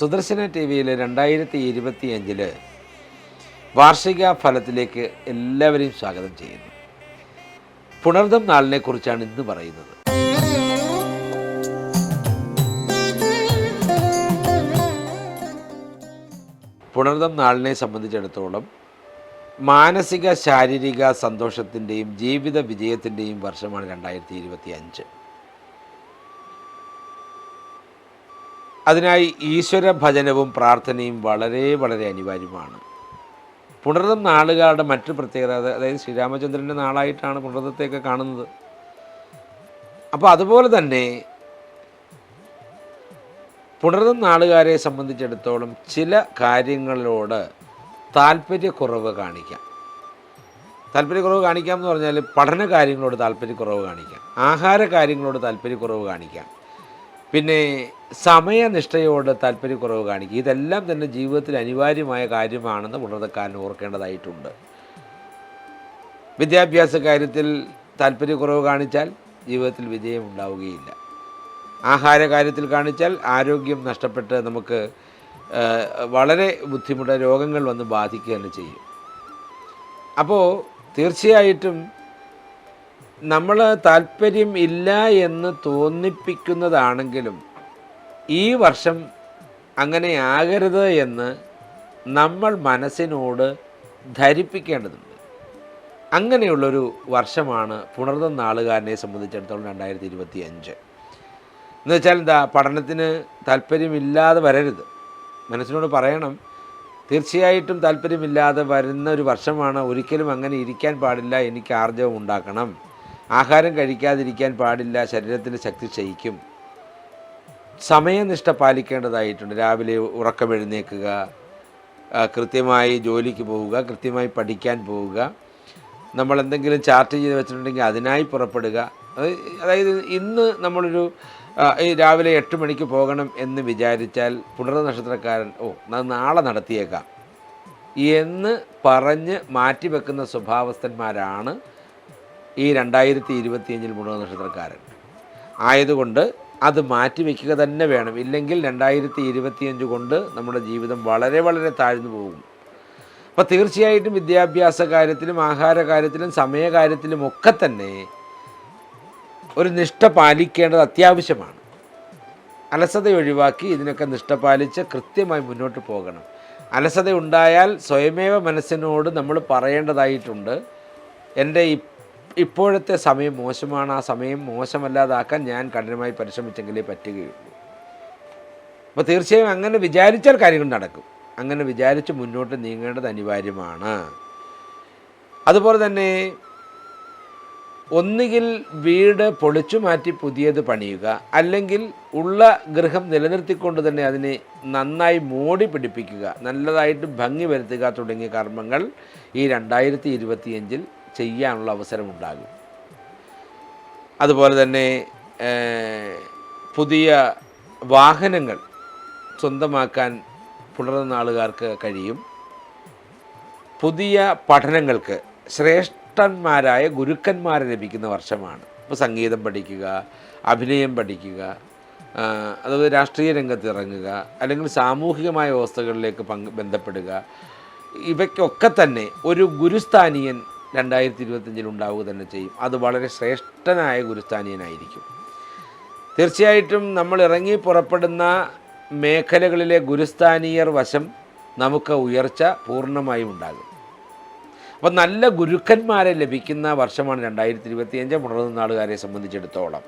Sudarshana T വിയിൽ രണ്ടായിരത്തി ഇരുപത്തി അഞ്ചിൽ വാർഷിക ഫലത്തിലേക്ക് എല്ലാവരെയും സ്വാഗതം ചെയ്യുന്നു. പുണർദം നാളിനെ കുറിച്ചാണ് ഇന്ന് പറയുന്നത്. പുണർദം നാളിനെ സംബന്ധിച്ചിടത്തോളം മാനസിക ശാരീരിക സന്തോഷത്തിന്റെയും ജീവിത വിജയത്തിന്റെയും വർഷമാണ് രണ്ടായിരത്തി ഇരുപത്തി അഞ്ച് അതിനായി ഈശ്വര ഭജനവും പ്രാർത്ഥനയും വളരെ വളരെ അനിവാര്യമാണ്. പുണർദം നാളുകാരുടെ മറ്റു പ്രത്യേകത അതായത് ശ്രീരാമചന്ദ്രന്റെ നാളായിട്ടാണ് പുണർദത്തെയൊക്കെ കാണുന്നത്. അപ്പോൾ അതുപോലെ തന്നെ പുണർദം നാളുകാരെ സംബന്ധിച്ചിടത്തോളം ചില കാര്യങ്ങളോട് താല്പര്യക്കുറവ് കാണിക്കാം. താല്പര്യക്കുറവ് കാണിക്കാം എന്ന് പറഞ്ഞാൽ പഠന കാര്യങ്ങളോട് താല്പര്യക്കുറവ് കാണിക്കാം. ആഹാര കാര്യങ്ങളോട് താല്പര്യക്കുറവ് കാണിക്കാം. പിന്നെ സമയനിഷ്ഠയോട് താല്പര്യക്കുറവ് കാണിക്കുക. ഇതെല്ലാം തന്നെ ജീവിതത്തിൽ അനിവാര്യമായ കാര്യമാണെന്ന് ഉണർന്നക്കാരൻ ഓർക്കേണ്ടതായിട്ടുണ്ട്. വിദ്യാഭ്യാസ കാര്യത്തിൽ താല്പര്യക്കുറവ് കാണിച്ചാൽ ജീവിതത്തിൽ വിജയം ഉണ്ടാവുകയില്ല. ആഹാര കാര്യത്തിൽ കാണിച്ചാൽ ആരോഗ്യം നഷ്ടപ്പെട്ട് നമുക്ക് വളരെ ബുദ്ധിമുട്ട് രോഗങ്ങൾ വന്ന് ബാധിക്കുക തന്നെ ചെയ്യും. അപ്പോൾ തീർച്ചയായിട്ടും നമ്മൾ താല്പര്യം ഇല്ല എന്ന് തോന്നിപ്പിക്കുന്നതാണെങ്കിലും ഈ വർഷം അങ്ങനെ ആകരുത് എന്ന് നമ്മൾ മനസ്സിനോട് ധരിപ്പിക്കേണ്ടതുണ്ട്. അങ്ങനെയുള്ളൊരു വർഷമാണ് പുണർന്ന നാളുകാരനെ സംബന്ധിച്ചിടത്തോളം രണ്ടായിരത്തി ഇരുപത്തി അഞ്ച് എന്ന് വെച്ചാൽ എന്താ പഠനത്തിന് താല്പര്യമില്ലാതെ വരരുത്. മനസ്സിനോട് പറയണം തീർച്ചയായിട്ടും താല്പര്യമില്ലാതെ വരുന്ന ഒരു വർഷമാണ് ഒരിക്കലും അങ്ങനെ ഇരിക്കാൻ പാടില്ല എനിക്ക് ആർജവം ഉണ്ടാക്കണം. ആഹാരം കഴിക്കാതിരിക്കാൻ പാടില്ല ശരീരത്തിന്റെ ശക്തി ക്ഷയിക്കും. സമയനിഷ്ഠ പാലിക്കേണ്ടതായിട്ടുണ്ട്. രാവിലെ ഉറക്കം എഴുന്നേക്കുക കൃത്യമായി ജോലിക്ക് പോവുക കൃത്യമായി പഠിക്കാൻ പോവുക. നമ്മൾ എന്തെങ്കിലും ചാർട്ട് ചെയ്ത് വെച്ചിട്ടുണ്ടെങ്കിൽ അതിനായി പുറപ്പെടുക. അതായത് ഇന്ന് നമ്മളൊരു ഈ രാവിലെ എട്ട് മണിക്ക് പോകണം എന്ന് വിചാരിച്ചാൽ പുണർ നക്ഷത്രക്കാരൻ ഓ നാളെ നടത്തിയേക്കാം. എന്ന് പറഞ്ഞ് മാറ്റിവെക്കുന്ന സ്വഭാവസ്ഥന്മാരാണ് ഈ രണ്ടായിരത്തി ഇരുപത്തിയഞ്ചിൽ മുഴുവൻ നക്ഷത്രക്കാരൻ ആയതുകൊണ്ട് അത് മാറ്റിവെക്കുക തന്നെ വേണം. ഇല്ലെങ്കിൽ രണ്ടായിരത്തി ഇരുപത്തിയഞ്ച് കൊണ്ട് നമ്മുടെ ജീവിതം വളരെ വളരെ താഴ്ന്നു പോകും. അപ്പോൾ തീർച്ചയായിട്ടും വിദ്യാഭ്യാസ കാര്യത്തിലും ആഹാര കാര്യത്തിലും സമയകാര്യത്തിലും ഒക്കെ തന്നെ ഒരു നിഷ്ഠ പാലിക്കേണ്ടത് അത്യാവശ്യമാണ്. അലസത ഒഴിവാക്കി ഇതിനൊക്കെ നിഷ്ഠ പാലിച്ച് കൃത്യമായി മുന്നോട്ട് പോകണം. അലസത ഉണ്ടായാൽ സ്വയമേവ മനസ്സിനോട് നമ്മൾ പറയേണ്ടതായിട്ടുണ്ട്. എന്റെ ഇപ്പോഴത്തെ സമയം മോശമാണ്. ആ സമയം മോശമല്ലാതാക്കാൻ ഞാൻ കഠിനമായി പരിശ്രമിച്ചെങ്കിലേ പറ്റുകയുള്ളൂ. അപ്പോൾ തീർച്ചയായും അങ്ങനെ വിചാരിച്ചാൽ കാര്യങ്ങൾ നടക്കും. അങ്ങനെ വിചാരിച്ച് മുന്നോട്ട് നീങ്ങേണ്ടത് അനിവാര്യമാണ്. അതുപോലെ തന്നെ ഒന്നുകിൽ വീട് പൊളിച്ചു മാറ്റി പുതിയത് പണിയുക അല്ലെങ്കിൽ ഉള്ള ഗൃഹം നിലനിർത്തിക്കൊണ്ട് തന്നെ അതിനെ നന്നായി മോടി പിടിപ്പിക്കുക നല്ലതായിട്ട് ഭംഗി വരുത്തുക തുടങ്ങിയ കർമ്മങ്ങൾ ഈ രണ്ടായിരത്തി ഇരുപത്തിയഞ്ചിൽ ചെയ്യാനുള്ള അവസരമുണ്ടാകും. അതുപോലെ തന്നെ പുതിയ വാഹനങ്ങൾ സ്വന്തമാക്കാൻ പുലർന്ന ആളുകാർക്ക് കഴിയും. പുതിയ പഠനങ്ങൾക്ക് ശ്രേഷ്ഠന്മാരായ ഗുരുക്കന്മാരെ ലഭിക്കുന്ന വർഷമാണ്. ഇപ്പോൾ സംഗീതം പഠിക്കുക അഭിനയം പഠിക്കുക അതായത് രാഷ്ട്രീയ രംഗത്ത് ഇറങ്ങുക അല്ലെങ്കിൽ സാമൂഹികമായ വ്യവസ്ഥകളിലേക്ക് പങ്ക് ബന്ധപ്പെടുക. ഇവയ്ക്കൊക്കെ തന്നെ ഒരു ഗുരുസ്ഥാനീയൻ രണ്ടായിരത്തി ഇരുപത്തഞ്ചിൽ ഉണ്ടാവുക തന്നെ ചെയ്യും. അത് വളരെ ശ്രേഷ്ഠനായ ഗുരുസ്ഥാനീയനായിരിക്കും. തീർച്ചയായിട്ടും നമ്മൾ ഇറങ്ങി പുറപ്പെടുന്ന മേഖലകളിലെ ഗുരുസ്ഥാനീയർ വശം നമുക്ക് ഉയർച്ച പൂർണമായും ഉണ്ടാകും. അപ്പം നല്ല ഗുരുക്കന്മാരെ ലഭിക്കുന്ന വർഷമാണ് രണ്ടായിരത്തി ഇരുപത്തിയഞ്ച് മുടർന്ന നാളുകാരെ സംബന്ധിച്ചിടത്തോളം.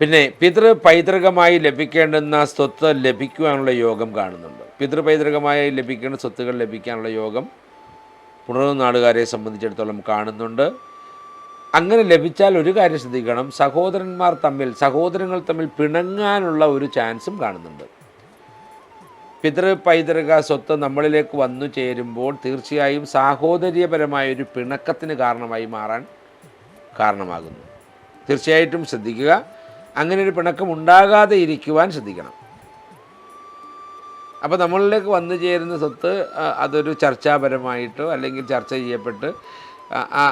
പിന്നെ പിതൃ പൈതൃകമായി ലഭിക്കേണ്ടുന്ന സ്വത്ത് ലഭിക്കുവാനുള്ള യോഗം കാണുന്നുണ്ട്. പിതൃ പൈതൃകമായി ലഭിക്കേണ്ട സ്വത്തുകൾ ലഭിക്കാനുള്ള യോഗം പുണർന്ന നാടുകാരെ സംബന്ധിച്ചിടത്തോളം കാണുന്നുണ്ട്. അങ്ങനെ ലഭിച്ചാൽ ഒരു കാര്യം ശ്രദ്ധിക്കണം. സഹോദരന്മാർ തമ്മിൽ സഹോദരങ്ങൾ തമ്മിൽ പിണങ്ങാനുള്ള ഒരു ചാൻസും കാണുന്നുണ്ട്. പിതൃ പൈതൃക സ്വത്ത് നമ്മളിലേക്ക് വന്നു ചേരുമ്പോൾ തീർച്ചയായും സാഹോദര്യപരമായ ഒരു പിണക്കത്തിന് കാരണമായി മാറാൻ കാരണമാകുന്നു. തീർച്ചയായിട്ടും ശ്രദ്ധിക്കുക. അങ്ങനെ ഒരു പിണക്കം ഉണ്ടാകാതെ ഇരിക്കുവാൻ ശ്രദ്ധിക്കണം. അപ്പോൾ നമ്മളിലേക്ക് വന്നു ചേരുന്ന സ്വത്ത് അതൊരു ചർച്ചാപരമായിട്ടോ അല്ലെങ്കിൽ ചർച്ച ചെയ്യപ്പെട്ട്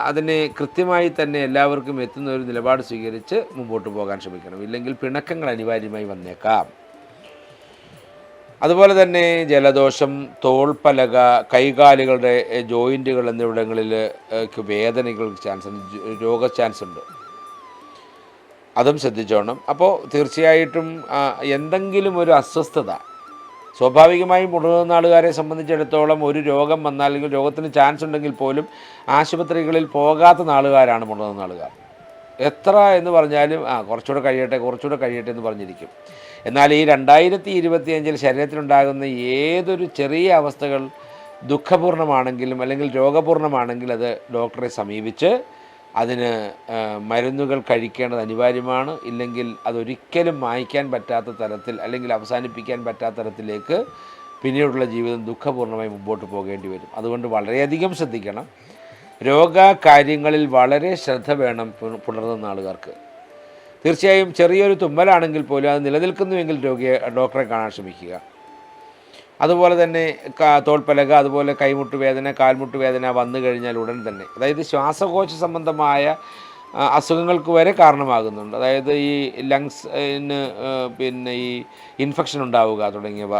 അതിനെ കൃത്യമായി തന്നെ എല്ലാവർക്കും എത്തുന്ന ഒരു നിലപാട് സ്വീകരിച്ച് മുമ്പോട്ട് പോകാൻ ശ്രമിക്കണം. ഇല്ലെങ്കിൽ പിണക്കങ്ങൾ അനിവാര്യമായി വന്നേക്കാം. അതുപോലെ തന്നെ ജലദോഷം തോൾപ്പലക കൈകാലുകളുടെ ജോയിന്റുകൾ എന്നിവിടങ്ങളിൽ വേദനകൾ ചാൻസ് ഉണ്ട് രോഗ ചാൻസ് ഉണ്ട്. അതും ശ്രദ്ധിച്ചോണം. അപ്പോൾ തീർച്ചയായിട്ടും എന്തെങ്കിലും ഒരു അസ്വസ്ഥത സ്വാഭാവികമായും മുതിർന്ന ആളുകാരെ സംബന്ധിച്ചിടത്തോളം ഒരു രോഗം വന്നാൽ അല്ലെങ്കിൽ രോഗത്തിന് ചാൻസ് ഉണ്ടെങ്കിൽ പോലും ആശുപത്രികളിൽ പോകാത്ത നാളുകാരാണ് മുതിർന്ന ആളുകാർ എത്ര എന്ന് പറഞ്ഞാലും ആ കുറച്ചുകൂടെ കഴിയട്ടെ കുറച്ചുകൂടെ കഴിയട്ടെ എന്ന് പറഞ്ഞിരിക്കും. എന്നാൽ ഈ രണ്ടായിരത്തി ഇരുപത്തിയഞ്ചിൽ ശരീരത്തിലുണ്ടാകുന്ന ഏതൊരു ചെറിയ അവസ്ഥകൾ ദുഃഖപൂർണമാണെങ്കിലും അല്ലെങ്കിൽ രോഗപൂർണമാണെങ്കിൽ അത് ഡോക്ടറെ സമീപിച്ച് അതിന് മരുന്നുകൾ കഴിക്കേണ്ടത് അനിവാര്യമാണ്. ഇല്ലെങ്കിൽ അതൊരിക്കലും മായ്ക്കാൻ പറ്റാത്ത തരത്തിൽ അല്ലെങ്കിൽ അവസാനിപ്പിക്കാൻ പറ്റാത്ത തരത്തിലേക്ക് പിന്നീടുള്ള ജീവിതം ദുഃഖപൂർണമായി മുമ്പോട്ട് പോകേണ്ടി വരും. അതുകൊണ്ട് വളരെയധികം ശ്രദ്ധിക്കണം. രോഗകാര്യങ്ങളിൽ വളരെ ശ്രദ്ധ വേണം പുണർന്ന ആളുകാർക്ക് തീർച്ചയായും ചെറിയൊരു തുമ്മലാണെങ്കിൽ പോലും അത് നിലനിൽക്കുന്നുവെങ്കിൽ രോഗിയെ ഡോക്ടറെ കാണാൻ ശ്രമിക്കുക. അതുപോലെ തന്നെ തോൽപ്പലക അതുപോലെ കൈമുട്ട് വേദന കാൽമുട്ട് വേദന വന്നു കഴിഞ്ഞാൽ ഉടൻ തന്നെ. അതായത് ശ്വാസകോശ സംബന്ധമായ അസുഖങ്ങൾക്ക് വരെ കാരണമാകുന്നുണ്ട്. അതായത് ഈ ലങ്സിന് പിന്നെ ഈ ഇൻഫെക്ഷൻ ഉണ്ടാവുക തുടങ്ങിയവ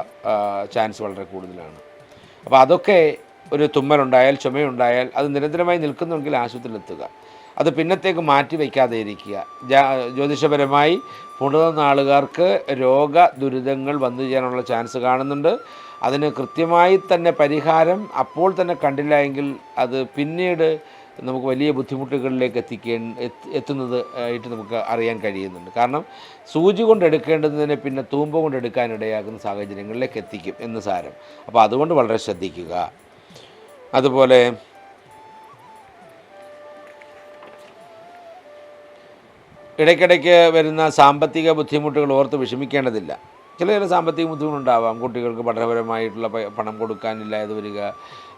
ചാൻസ് വളരെ കൂടുതലാണ്. അപ്പോൾ അതൊക്കെ ഒരു തുമ്മലുണ്ടായാൽ ചുമയുണ്ടായാൽ അത് നിരന്തരമായി നിൽക്കുന്നുണ്ടെങ്കിൽ ആശുപത്രിയിലെത്തുക. അത് പിന്നത്തേക്ക് മാറ്റി വയ്ക്കാതെ ഇരിക്കുക. ജ്യോതിഷപരമായി പുണർന്ന നാളുകാർക്ക് രോഗ ദുരിതങ്ങൾ വന്നു ചെയ്യാനുള്ള ചാൻസ് കാണുന്നുണ്ട്. അതിന് കൃത്യമായി തന്നെ പരിഹാരം അപ്പോൾ തന്നെ കണ്ടില്ല എങ്കിൽ അത് പിന്നീട് നമുക്ക് വലിയ ബുദ്ധിമുട്ടുകളിലേക്ക് എത്തിക്കേ എത്തി- എത്തുന്നത് ആയിട്ട് നമുക്ക് അറിയാൻ കഴിയുന്നുണ്ട്. കാരണം സൂചി കൊണ്ട് എടുക്കേണ്ടതിനെ പിന്നെ തൂമ്പ കൊണ്ട് എടുക്കാനിടയാകുന്ന സാഹചര്യങ്ങളിലേക്ക് എത്തിക്കും എന്ന് സാരം. അപ്പോൾ അതുകൊണ്ട് വളരെ ശ്രദ്ധിക്കുക. അതുപോലെ ഇടയ്ക്കിടയ്ക്ക് വരുന്ന സാമ്പത്തിക ബുദ്ധിമുട്ടുകൾ ഓർത്ത് വിഷമിക്കേണ്ടതില്ല. ചില ചില സാമ്പത്തിക ബുദ്ധിമുട്ടുണ്ടാവാം. കുട്ടികൾക്ക് പഠനപരമായിട്ടുള്ള പണം കൊടുക്കാനില്ലാതെ വരിക.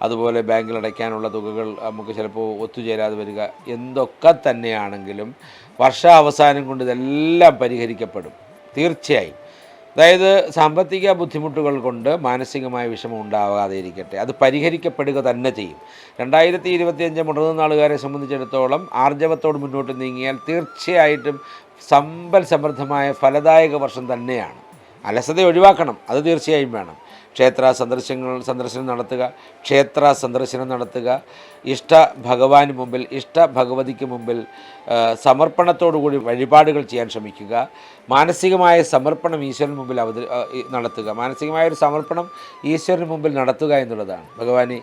അതുപോലെ ബാങ്കിൽ അടയ്ക്കാനുള്ള തുകകൾ നമുക്ക് ചിലപ്പോൾ ഒത്തുചേരാതെ വരിക. എന്തൊക്കെ തന്നെയാണെങ്കിലും വർഷാവസാനം കൊണ്ട് ഇതെല്ലാം പരിഹരിക്കപ്പെടും. തീർച്ചയായും. അതായത് സാമ്പത്തിക ബുദ്ധിമുട്ടുകൾ കൊണ്ട് മാനസികമായ വിഷമം ഉണ്ടാകാതെ ഇരിക്കട്ടെ. അത് പരിഹരിക്കപ്പെടുക തന്നെ ചെയ്യും. രണ്ടായിരത്തി ഇരുപത്തിയഞ്ച് മുടങ്ങുന്ന നാളുകാരെ സംബന്ധിച്ചിടത്തോളം ആർജവത്തോട് മുന്നോട്ട് നീങ്ങിയാൽ തീർച്ചയായിട്ടും സമ്പൽ സമൃദ്ധമായ ഫലദായക വർഷം തന്നെയാണ്. അലസത ഒഴിവാക്കണം അത് തീർച്ചയായും വേണം. ക്ഷേത്ര സന്ദർശനങ്ങൾ സന്ദർശനം നടത്തുക ക്ഷേത്ര സന്ദർശനം നടത്തുക. ഇഷ്ട ഭഗവാന് മുമ്പിൽ ഇഷ്ട ഭഗവതിക്ക് മുമ്പിൽ സമർപ്പണത്തോടുകൂടി വഴിപാടുകൾ ചെയ്യാൻ ശ്രമിക്കുക. മാനസികമായ സമർപ്പണം ഈശ്വരന് മുമ്പിൽ അവതരി നടത്തുക. മാനസികമായ ഒരു സമർപ്പണം ഈശ്വരന് മുമ്പിൽ നടത്തുക എന്നുള്ളതാണ്. ഭഗവാനെ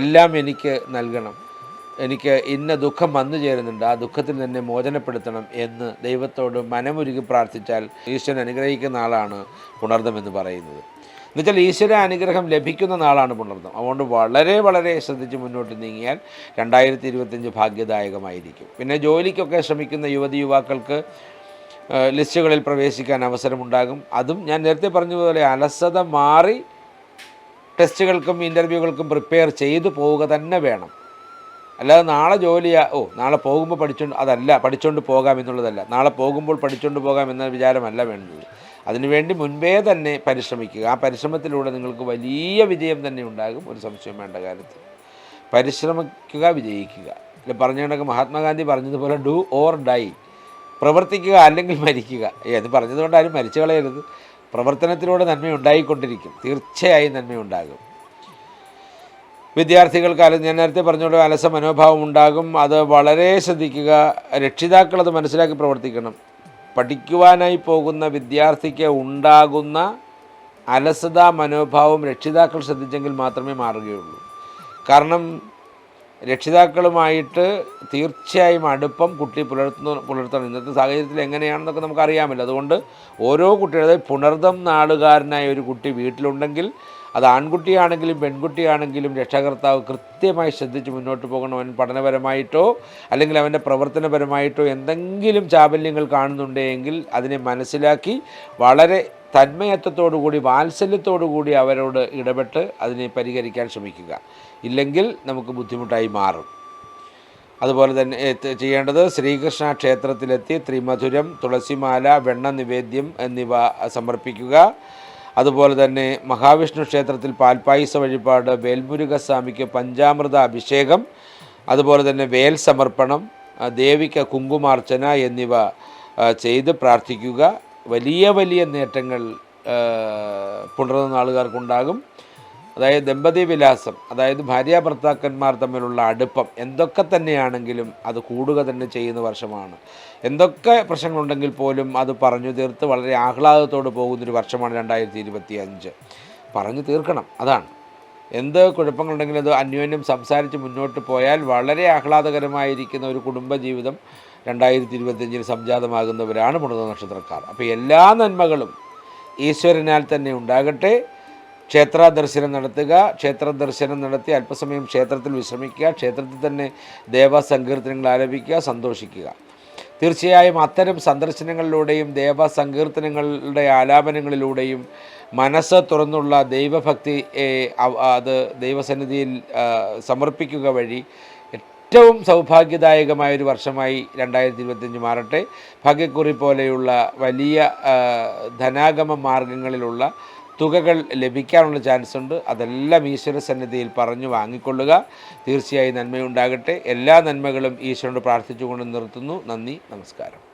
എല്ലാം എനിക്ക് നൽകണം. എനിക്ക് ഇന്ന ദുഃഖം വന്നു ചേരുന്നുണ്ട്. ആ ദുഃഖത്തിൽ തന്നെ മോചനപ്പെടുത്തണം എന്ന് ദൈവത്തോട് മനമുരുകി പ്രാർത്ഥിച്ചാൽ ഈശ്വരൻ അനുഗ്രഹിക്കുന്ന ആളാണ് പുണർദം എന്ന് പറയുന്നത്. എന്നുവെച്ചാൽ ഈശ്വര അനുഗ്രഹം ലഭിക്കുന്ന നാളാണ് പുണർന്നം അതുകൊണ്ട് വളരെ വളരെ ശ്രദ്ധിച്ച് മുന്നോട്ട് നീങ്ങിയാൽ രണ്ടായിരത്തി ഇരുപത്തഞ്ച് ഭാഗ്യദായകമായിരിക്കും. പിന്നെ ജോലിക്കൊക്കെ ശ്രമിക്കുന്ന യുവതി യുവാക്കൾക്ക് ലിസ്റ്റുകളിൽ പ്രവേശിക്കാൻ അവസരമുണ്ടാകും. അതും ഞാൻ നേരത്തെ പറഞ്ഞതുപോലെ അലസത മാറി ടെസ്റ്റുകൾക്കും ഇന്റർവ്യൂകൾക്കും പ്രിപ്പയർ ചെയ്തു പോവുക തന്നെ വേണം. അല്ലാതെ നാളെ ജോലിയാ ഓ നാളെ പോകുമ്പോൾ പഠിച്ചുകൊണ്ട് അതല്ല പഠിച്ചുകൊണ്ട് പോകാം എന്നുള്ളതല്ല. നാളെ പോകുമ്പോൾ പഠിച്ചുകൊണ്ട് പോകാം എന്ന വിചാരമല്ല വേണ്ടത്. അതിനുവേണ്ടി മുൻപേ തന്നെ പരിശ്രമിക്കുക. ആ പരിശ്രമത്തിലൂടെ നിങ്ങൾക്ക് വലിയ വിജയം തന്നെ ഉണ്ടാകും. ഒരു സംശയം വേണ്ട കാര്യത്തിൽ. പരിശ്രമിക്കുക വിജയിക്കുക. ഇല്ല പറഞ്ഞു മഹാത്മാഗാന്ധി പറഞ്ഞതുപോലെ ഡു ഓർ ഡൈ. പ്രവർത്തിക്കുക അല്ലെങ്കിൽ മരിക്കുക. അത് പറഞ്ഞതുകൊണ്ട് ആരും മരിച്ചു കളയരുത്. പ്രവർത്തനത്തിലൂടെ നന്മ നന്മയുണ്ടായിക്കൊണ്ടിരിക്കും. തീർച്ചയായും നന്മയുണ്ടാകും. വിദ്യാർത്ഥികൾക്ക് അല ഞാൻ നേരത്തെ പറഞ്ഞോളൂ അലസ മനോഭാവം ഉണ്ടാകും. അത് വളരെ ശ്രദ്ധിക്കുക രക്ഷിതാക്കൾ അത് മനസ്സിലാക്കി പ്രവർത്തിക്കണം. പഠിക്കുവാനായി പോകുന്ന വിദ്യാർത്ഥിക്ക് ഉണ്ടാകുന്ന അലസത മനോഭാവം രക്ഷിതാക്കൾ ശ്രദ്ധിച്ചെങ്കിൽ മാത്രമേ മാറുകയുള്ളൂ. കാരണം രക്ഷിതാക്കളുമായിട്ട് തീർച്ചയായും അടുപ്പം കുട്ടി പുലർത്തുന്ന പുലർത്തണം. ഇന്നത്തെ സാഹചര്യത്തിൽ എങ്ങനെയാണെന്നൊക്കെ നമുക്കറിയാമല്ലോ. അതുകൊണ്ട് ഓരോ കുട്ടികളെ പുണർദം നാടുകാരനായ ഒരു കുട്ടി വീട്ടിലുണ്ടെങ്കിൽ അത് ആൺകുട്ടിയാണെങ്കിലും പെൺകുട്ടിയാണെങ്കിലും രക്ഷാകർത്താവ് കൃത്യമായി ശ്രദ്ധിച്ച് മുന്നോട്ട് പോകണം. അവൻ പഠനപരമായിട്ടോ അല്ലെങ്കിൽ അവന്റെ പ്രവർത്തനപരമായിട്ടോ എന്തെങ്കിലും ചാബല്യങ്ങൾ കാണുന്നുണ്ടെങ്കിൽ അതിനെ മനസ്സിലാക്കി വളരെ തന്മയത്വത്തോടു കൂടി വാത്സല്യത്തോടു കൂടി അവരോട് ഇടപെട്ട് അതിനെ പരിഹരിക്കാൻ ശ്രമിക്കുക. ഇല്ലെങ്കിൽ നമുക്ക് ബുദ്ധിമുട്ടായി മാറും. അതുപോലെ തന്നെ ചെയ്യേണ്ടത് ശ്രീകൃഷ്ണ ക്ഷേത്രത്തിലെത്തി ത്രിമധുരം തുളസിമാല വെണ്ണ നിവേദ്യം എന്നിവ സമർപ്പിക്കുക. അതുപോലെ തന്നെ മഹാവിഷ്ണു ക്ഷേത്രത്തിൽ പാൽപ്പായസ വഴിപാട് വേൽമുരുക സ്വാമിക്ക് പഞ്ചാമൃത അഭിഷേകം അതുപോലെ തന്നെ വേൽ സമർപ്പണം ദേവിക്ക് കുങ്കുമാർച്ചന എന്നിവ ചെയ്ത് പ്രാർത്ഥിക്കുക. വലിയ വലിയ നേട്ടങ്ങൾ പുണർന്ന നാളുകാർക്കുണ്ടാകും. അതായത് ദമ്പതി വിലാസം അതായത് ഭാര്യ ഭർത്താക്കന്മാർ തമ്മിലുള്ള അടുപ്പം എന്തൊക്കെ തന്നെയാണെങ്കിലും അത് കൂടുക തന്നെ ചെയ്യുന്ന വർഷമാണ്. എന്തൊക്കെ പ്രശ്നങ്ങളുണ്ടെങ്കിൽ പോലും അത് പറഞ്ഞു തീർത്ത് വളരെ ആഹ്ലാദത്തോട് പോകുന്നൊരു വർഷമാണ് രണ്ടായിരത്തി ഇരുപത്തി അഞ്ച് പറഞ്ഞു തീർക്കണം അതാണ്. എന്ത് കുഴപ്പങ്ങളുണ്ടെങ്കിലും അത് അന്യോന്യം സംസാരിച്ച് മുന്നോട്ട് പോയാൽ വളരെ ആഹ്ലാദകരമായിരിക്കുന്ന ഒരു കുടുംബജീവിതം രണ്ടായിരത്തി ഇരുപത്തിയഞ്ചിൽ സംജാതമാകുന്നവരാണ് പുണർന്ന നക്ഷത്രക്കാർ അപ്പോൾ എല്ലാ നന്മകളും ഈശ്വരനാൽ തന്നെ ഉണ്ടാകട്ടെ. ക്ഷേത്ര ദർശനം നടത്തുക ക്ഷേത്ര ദർശനം നടത്തി അല്പസമയം ക്ഷേത്രത്തിൽ വിശ്രമിക്കുക ക്ഷേത്രത്തിൽ തന്നെ ദേവസങ്കീർത്തനങ്ങൾ ആലപിക്കുക സന്തോഷിക്കുക. തീർച്ചയായും അത്തരം സന്ദർശനങ്ങളിലൂടെയും ദേവസങ്കീർത്തനങ്ങളുടെ ആലാപനങ്ങളിലൂടെയും മനസ്സ് തുറന്നുള്ള ദൈവഭക്തി അത് ദൈവസന്നിധിയിൽ സമർപ്പിക്കുക വഴി ഏറ്റവും സൗഭാഗ്യദായകമായ ഒരു വർഷമായി രണ്ടായിരത്തി ഇരുപത്തിയഞ്ച് മാറട്ടെ. ഭാഗ്യക്കുറി പോലെയുള്ള വലിയ ധനാഗമ മാർഗങ്ങളിലുള്ള തുകകൾ ലഭിക്കാനുള്ള ചാൻസ് ഉണ്ട്. അതെല്ലാം ഈശ്വര സന്നിധിയിൽ പറഞ്ഞു വാങ്ങിക്കൊള്ളുക. തീർച്ചയായും നന്മയുണ്ടാകട്ടെ. എല്ലാ നന്മകളും ഈശ്വരനോട് പ്രാർത്ഥിച്ചുകൊണ്ട് നിർത്തുന്നു. നന്ദി നമസ്കാരം.